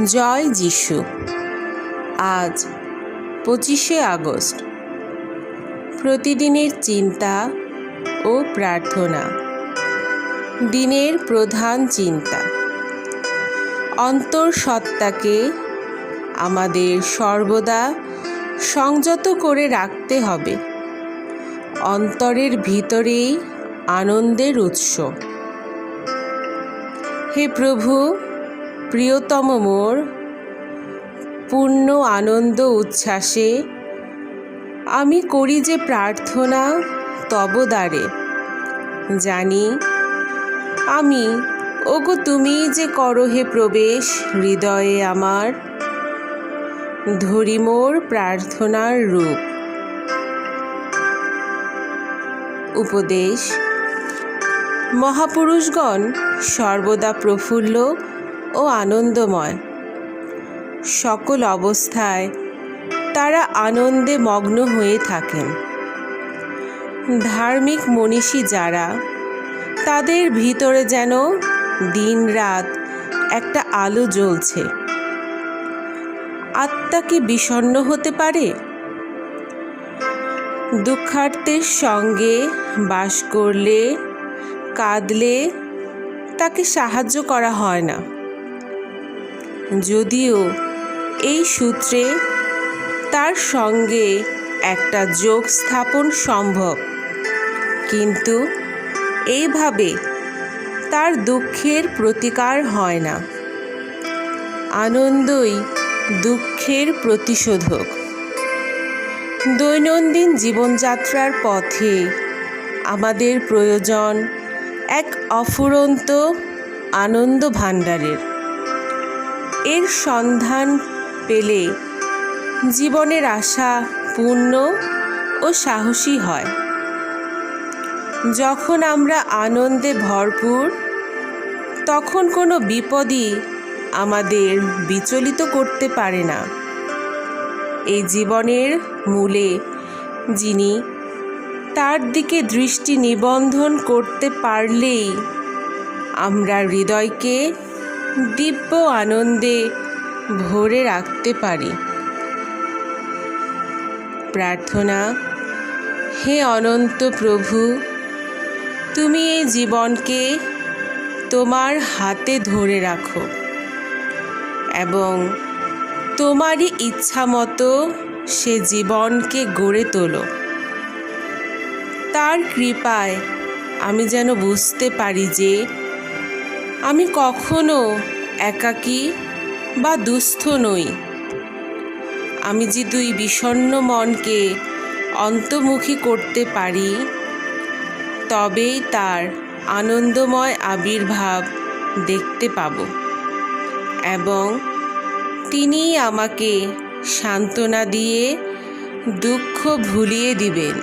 জয় যিশু। আজ পঁচিশে আগস্ট। প্রতিদিনের চিন্তা ও প্রার্থনা। দিনের প্রধান চিন্তা। অন্তঃসত্ত্বাকে আমাদের সর্বদা সংযত করে রাখতে হবে। অন্তরের ভিতরেই আনন্দের উৎস। হে প্রভু প্রিয়তম মোর পূর্ণ আনন্দ উচ্ছ্বাসে, আমি করি যে প্রার্থনা তবদারে জানি, আমি, ওগো তুমি যে করো হে প্রবেশ হৃদয়ে আমার, ধরি মোর প্রার্থনার রূপ। উপদেশ, মহাপুরুষগণ সর্বদা প্রফুল্ল ও আনন্দময়। সকল অবস্থায় তারা আনন্দে মগ্ন হয়ে থাকেন। ধার্মিক মনীষী যারা, তাদের ভিতরে যেন দিন রাত একটা আলো জ্বলছে। আত্মা কি বিষণ্ণ হতে পারে? দুঃখার্থের সঙ্গে বাস করলে, কাঁদলে তাকে সাহায্য করা হয় না। যদিও এই সূত্রে তার সঙ্গে একটা যোগ স্থাপন সম্ভব। কিন্তু এইভাবে তার দুঃখের প্রতিকার হয় না। আনন্দই দুঃখের প্রতিশোধক। দৈনন্দিন জীবনযাত্রার পথে আমাদের প্রয়োজন এক অফুরন্ত আনন্দ ভাণ্ডারের। এর সন্ধান পেলে জীবনের আশা পূর্ণ ও সাহসী হয়। যখন আমরা আনন্দে ভরপুর, তখন কোনো বিপদই আমাদের বিচলিত করতে পারে না। এই জীবনের মূলে যিনি তার দিকে দৃষ্টি নিবন্ধন করতে পারলেই আমরা হৃদয়কে দিব্য আনন্দে ভরে রাখতে পারি। প্রার্থনা, হে অনন্ত প্রভু, তুমি এই জীবনকে তোমার হাতে ধরে রাখো এবং তোমারই ইচ্ছা মতো সে জীবনকে গড়ে তোলো। তার কৃপায় আমি যেন বুঝতে পারি যে আমি কখনো একাকী বা দুস্থ নই। আমি যে দুই বিষণ্ণ মনকে অন্তর্মুখী করতে পারি, তবেই তার আনন্দময় আবির্ভাব দেখতে পাব এবং তিনি আমাকে সান্ত্বনা দিয়ে দুঃখ ভুলিয়ে দিবেন।